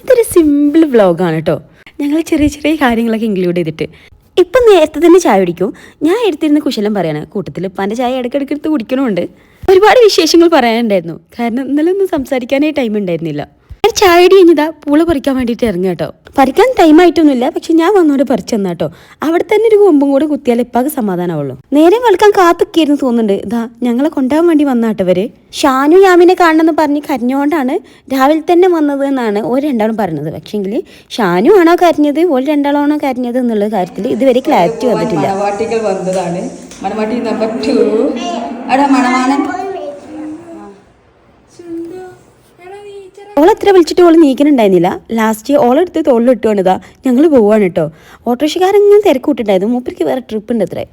ഇതൊരു സിമ്പിൾ വ്ളോഗാണ് കേട്ടോ ഞങ്ങൾ ചെറിയ ചെറിയ കാര്യങ്ങളൊക്കെ ഇൻക്ലൂഡ് ചെയ്തിട്ട്. ഇപ്പം നേരത്തെ തന്നെ ചായ കുടിക്കും. ഞാൻ എടുത്തിരുന്ന കുശലം പറയാണ് കൂട്ടത്തിൽ ഉപ്പാന്റെ ചായ ഇടയ്ക്കിടയ്ക്ക് എടുത്ത് കുടിക്കണമുണ്ട്. ഒരുപാട് വിശേഷങ്ങൾ പറയാനുണ്ടായിരുന്നു. കാരണം ഇന്നലെ ഒന്നും സംസാരിക്കാനേ ടൈം ഉണ്ടായിരുന്നില്ല. ഞാൻ ചായ കഴിഞ്ഞതാ പൂള പറിക്കാൻ വേണ്ടിയിട്ട് ഇറങ്ങുക കേട്ടോ. പറിക്കാൻ ടൈം ആയിട്ടൊന്നുമില്ല. പക്ഷെ ഞാൻ വന്നോട് പറിച്ചു തന്നാ കേട്ടോ. അവിടെ തന്നെ ഒരു കൊമ്പും കൂടെ കുത്തിയാൽ ഇപ്പാക്ക് സമാധാനമാവുള്ളൂ നേരെ വെളുക്കാൻ കാത്തൊക്കെയായിരുന്നു തോന്നുന്നുണ്ട്. ഇതാ ഞങ്ങളെ കൊണ്ടുപോകാൻ വേണ്ടി വന്നാട്ടവര് ഷാനു യാമിനെ കാണണമെന്ന് പറഞ്ഞ് കരഞ്ഞുകൊണ്ടാണ് രാവിലെ തന്നെ വന്നത് എന്നാണ് ഓ രണ്ടാളും പറഞ്ഞത്. പക്ഷെങ്കിൽ ഷാനു ആണോ കരഞ്ഞത് ഓ രണ്ടാളാണോ കരഞ്ഞത് എന്നുള്ള കാര്യത്തിൽ ഇതുവരെ ക്ലാരിറ്റി വന്നിട്ടില്ല. വന്നതാണ്. മണവാട്ടി നമ്പർ ടു എടാ മണവാളൻ എത്ര വിളിച്ചിട്ട് ഓൾ നീക്കണുണ്ടായിരുന്നില്ല ലാസ്റ്റ് ഓളെടുത്ത് തോളിലിട്ട് വന്നതാ. ഞങ്ങൾ പോവാണ് കേട്ടോ ഓട്ടോറിക്ഷക്കാരൻ ഇങ്ങനെ തിരക്ക് വിട്ടിട്ടുണ്ടായിരുന്നു മൂപ്പർക്ക് വേറെ ട്രിപ്പ് ഉണ്ട് അത്രേ.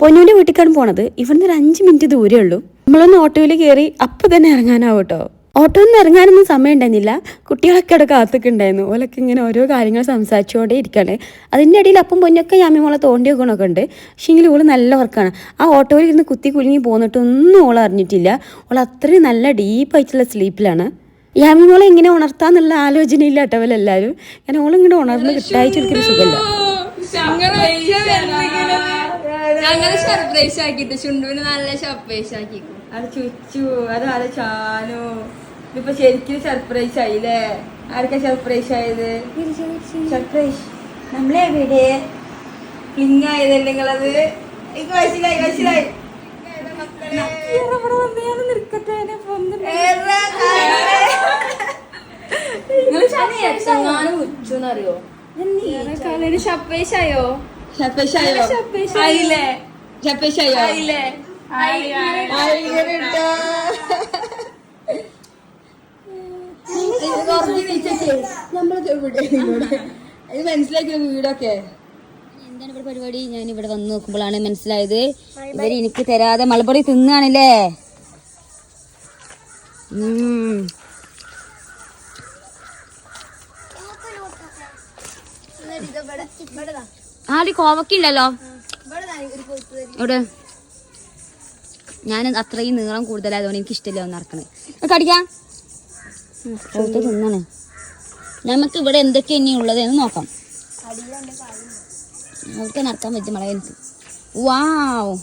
പൊന്നൂന്റെ വീട്ടിലേക്കാണ് പോണത്. ഇവിടുന്ന് ഒരു അഞ്ച് മിനിറ്റ് ദൂരേ ഉള്ളൂ. നമ്മളൊന്ന് ഓട്ടോയിൽ കയറി അപ്പൊ തന്നെ ഇറങ്ങാനാവും കേട്ടോ ഓട്ടോയിൽ ഒന്നും ഇറങ്ങാനൊന്നും സമയം ഉണ്ടായിരുന്നില്ല കുട്ടികളൊക്കെ അവിടെ കാത്തൊക്കെ ഉണ്ടായിരുന്നു ഓലൊക്കെ ഇങ്ങനെ ഓരോ കാര്യങ്ങൾ സംസാരിച്ചുകൊണ്ടേ ഇരിക്കുകയാണ് അതിന്റെ ഇടയിൽ അപ്പം പൊന്നൊക്കെ യാമി മോളെ തോണ്ടി വെക്കണമൊക്കെ ഉണ്ട്. പക്ഷേങ്കിൽ ഓൾ നല്ല വർക്കാണ് ആ ഓട്ടോയിൽ ഇരുന്ന് കുത്തി കുലുങ്ങി പോന്നിട്ടൊന്നും ഓൾ അറിഞ്ഞിട്ടില്ല. ഓൾ അത്രയും നല്ല ഡീപ്പായിട്ടുള്ള സ്ലീപ്പിലാണ് യാമി മോളെ ഇങ്ങനെ ഉണർത്താന്നുള്ള ആലോചനയില്ല കേട്ടവരെല്ലാവരും ഞാൻ ഓളിങ്ങനെ ഉണർന്ന് കിട്ടായിച്ചെടുക്കുന്ന സുഖമല്ല. ഞങ്ങൾ സർപ്രൈസ് ആക്കിട്ട് ചുണ്ടുവിന് നല്ല സർപ്രൈസ് ആക്കിക്കും. അത് ചുച്ചു അത് അതാരെ ചാനു. ഇപ്പൊ ശരിക്കും സർപ്രൈസ് ആയില്ലേ? ആർക്കാ സർപ്രൈസ് ആയത്? സർപ്രൈസ് നമ്മളെവിടെ ക്ലിങ് ആയതല്ലേ നിങ്ങളത്? എനിക്ക് മനസ്സിലായി മനസ്സിലായി. ഉച്ചെന്നറിയോ സർപ്രൈസ് ആയോ? ആയോ ആയില്ലേ? ആയോ ആയില്ലേ? ഇത് മനസ്സിലാക്കിയ വീടൊക്കെ? എന്താണ് ഇവിടെ പരിപാടി? ഞാൻ ഇവിടെ വന്ന് നോക്കുമ്പോഴാണ് മനസ്സിലായത്. ഇവർ എനിക്ക് തരാതെ മലപ്പുറം തിന്നാണല്ലേ? ഉം. ആടി കോവക്കുണ്ടല്ലോ ഇവിടെ ഞാൻ അത്രയും നീളം കൂടുതലായതുകൊണ്ട് എനിക്ക് ഇഷ്ടമില്ല ഒന്ന് നടക്കണേ. കടിക്കാം തിന്നാണ്. നമുക്ക് ഇവിടെ എന്തൊക്കെ ഇനി ഉള്ളത് എന്ന് നോക്കാം. നമുക്ക് നടക്കാൻ പറ്റും മളെ എനിക്ക്. വാവ്.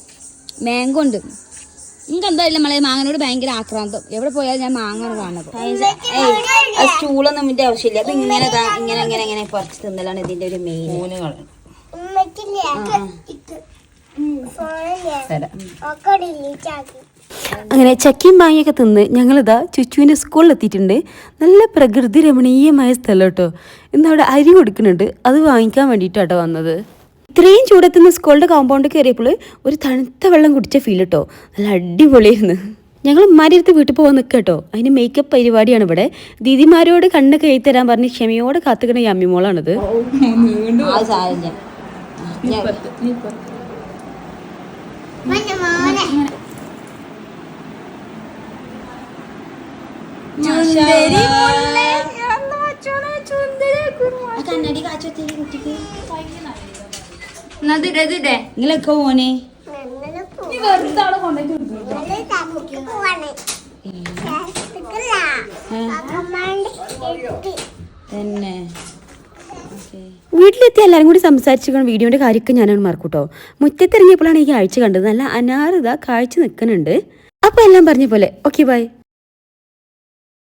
മാങ്കോ ഉണ്ട്. നിങ്ങൾക്ക് എന്തായാലും മളെ മാങ്ങനോട് ഭയങ്കര ആക്രാന്തം. എവിടെ പോയാലും ഞാൻ മാങ്ങാണ് കാണുന്നത്. ആ സ്റ്റൂളൊന്നും ഇതിന്റെ ആവശ്യമില്ല. അത് ഇങ്ങനെ ഇങ്ങനെ ഇങ്ങനെ ഇങ്ങനെ കുറച്ച് തിന്നലാണ് ഇതിന്റെ ഒരു മെയിൻ അങ്ങനെ ചക്കിയും മാങ്ങയൊക്കെ തിന്ന് ഞങ്ങളിതാ ചുച്ചുവിന്റെ സ്കൂളിൽ എത്തിയിട്ടുണ്ട് നല്ല പ്രകൃതി രമണീയമായ സ്ഥലം കേട്ടോ ഇന്ന് അവിടെ അരി കൊടുക്കുന്നുണ്ട്. അത് വാങ്ങിക്കാൻ വേണ്ടിയിട്ടാട്ടോ വന്നത്. ഇത്രയും ചൂടത്തുനിന്ന് സ്കൂളിന്റെ കോമ്പൗണ്ട് കയറിയപ്പോൾ ഒരു തണുത്ത വെള്ളം കുടിച്ച ഫീൽ കേട്ടോ നല്ല അടിപൊളിയായിരുന്നു. ഞങ്ങൾ ഉമ്മാരുടെ വീട്ടിൽ പോകാൻ നിൽക്കുക കേട്ടോ അതിന് മേക്കപ്പ് പരിപാടിയാണ് ഇവിടെ. ദീദിമാരോട് കണ്ണൊക്കെ എഴുതി തരാൻ പറഞ്ഞ് ക്ഷമയോടെ കാത്തുക്കണ ഈ അമ്മിമോളാണിത്. കണ്ണടി കാച്ചൊത്തേക്ക് കുട്ടിക്ക്. നിങ്ങളൊക്കെ പോനെ തന്നെ. വീട്ടിലെത്തി എല്ലാവരും കൂടി സംസാരിച്ചിരിക്കണം വീഡിയോന്റെ കാര്യമൊക്കെ ഞാനൊന്ന് മറക്കൂട്ടോ. മുറ്റത്തിറങ്ങിയപ്പോഴാണ് ഈ കാഴ്ച കണ്ടത്. നല്ല അനാറിത കാഴ്ച നിൽക്കുന്നുണ്ട്. അപ്പൊ എല്ലാം പറഞ്ഞ പോലെ ഓക്കെ ബൈ